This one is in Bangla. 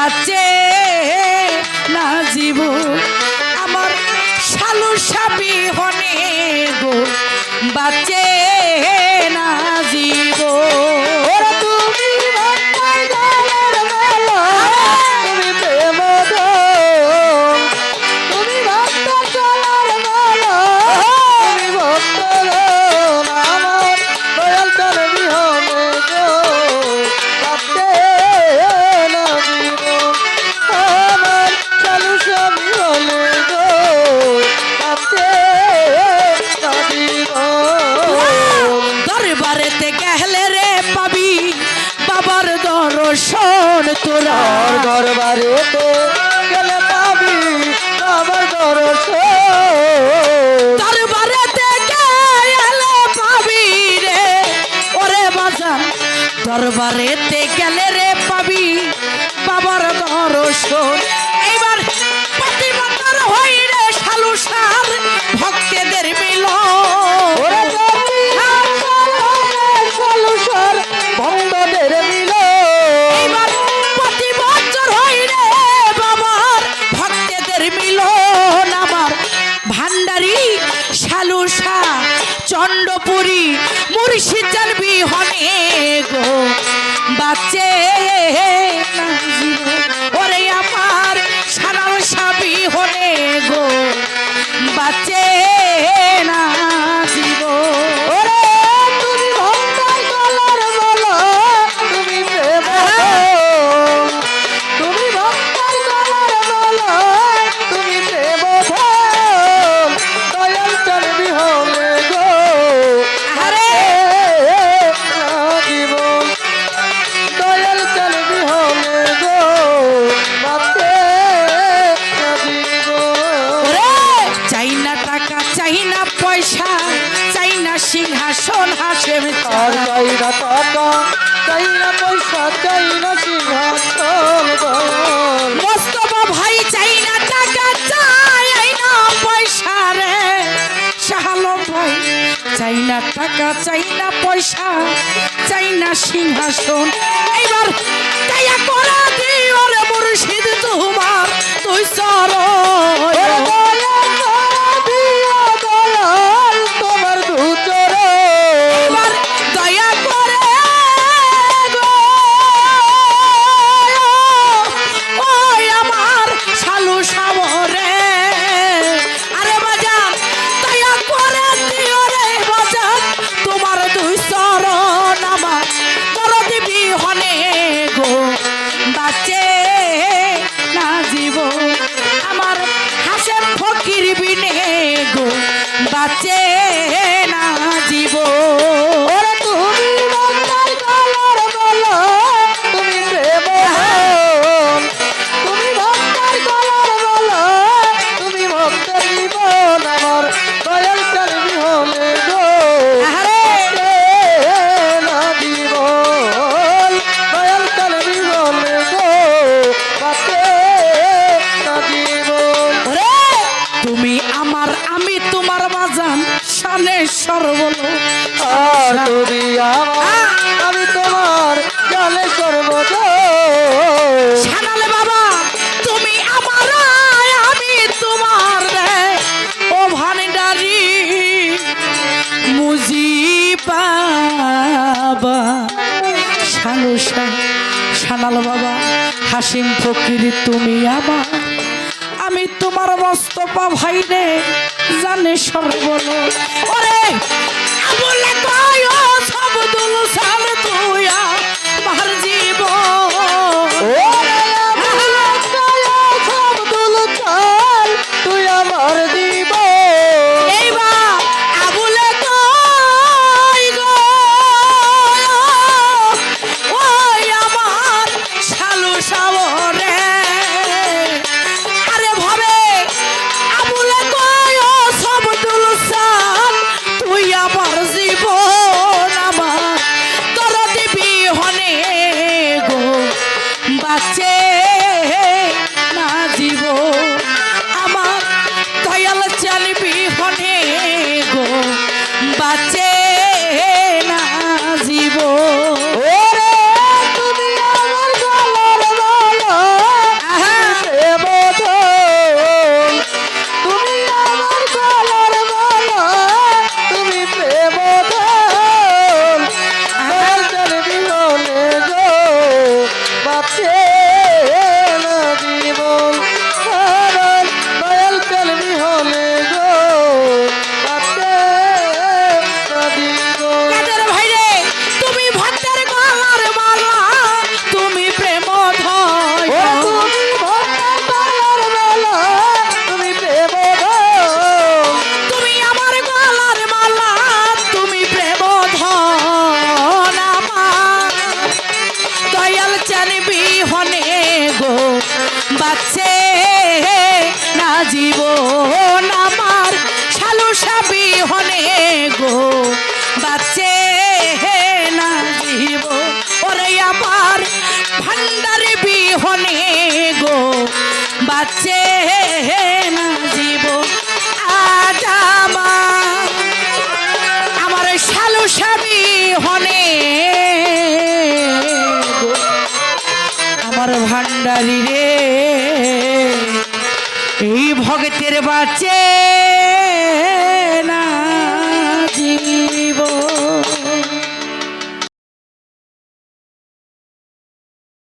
বাঁচে না জীব আমার সালু সাপি হনে গো বাঁচে দর্শন তোরা। দরবারে তো গেলে পাবি আমার দর্শন। দরবারে গেলে পাবি রে। ওরে বাজান দরবারে কাছে চাইনা টাকা চাই পয়সা চাই না সিংহাসন মোস্তফা ভাই চাইনা টাকা চাইনা পয়সা রে। শাহালো ভাই চাই টাকা চাই পয়সা চাই সিংহাসন। এইবার তাইয়া করা দিও রে মুর্শিদ তোমার তুই চরণ Yeah. জীবনে সর্বল আর আমি তোমার জালে সর্বদ সানালে বাবা তুমি আমি মুজি সানাল বাবা হাসিম ফকির তুমি আমার মস্তপা ভাই রে জানে সর্বল ওরে বলে কয় সব দুলসান তুইয়া তুই জীবন I take. বাচ্চে না জীবন আমার শালু সাবি হনে গো। বাচ্চে না জীব, ওরে আমার ভান্ডারে বিহনে গো। বাচ্চে না জীব, আজ আমার শালু সাবি হনে আমার ভান্ডারি রে এই ভগতের বাঁচে না জীবন।